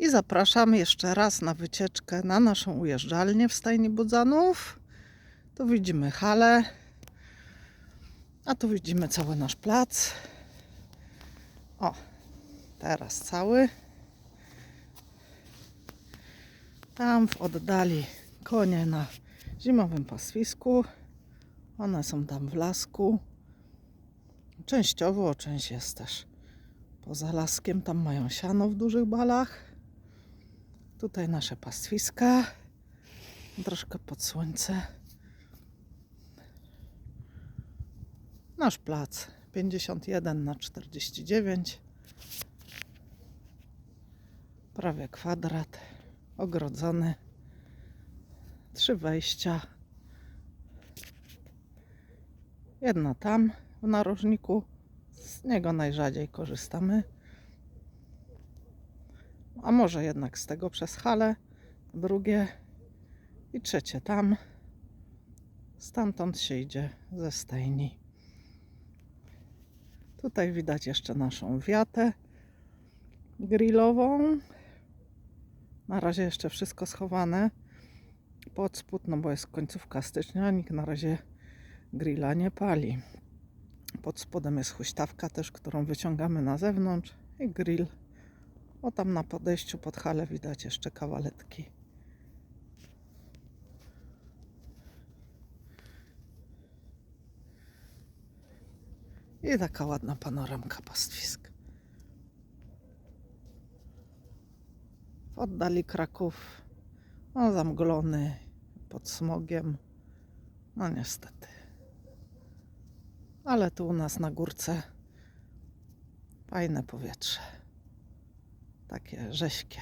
I zapraszam jeszcze raz na wycieczkę na naszą ujeżdżalnię w Stajni Budzanów. Tu widzimy halę, a tu widzimy cały nasz plac. O, teraz cały. Tam w oddali konie na zimowym pastwisku. One są tam w lasku. Częściowo, część jest też poza laskiem. Tam mają siano w dużych balach. Tutaj nasze pastwiska. Troszkę pod słońce. Nasz plac 51 na 49. Prawie kwadrat. Ogrodzony. Trzy wejścia. Jedno tam w narożniku. Z niego najrzadziej korzystamy. A może jednak z tego przez halę. Drugie i trzecie tam. Stamtąd się idzie ze stajni. Tutaj widać jeszcze naszą wiatę grillową. Na razie jeszcze wszystko schowane pod spód, no bo jest końcówka stycznia, nikt na razie grilla nie pali. Pod spodem jest huśtawka też, którą wyciągamy na zewnątrz i grill. O tam na podejściu pod halę widać jeszcze kawaletki. I taka ładna panoramka pastwisk. W oddali Kraków, no zamglony pod smogiem. No niestety. Ale tu u nas na górce fajne powietrze. Takie rześkie.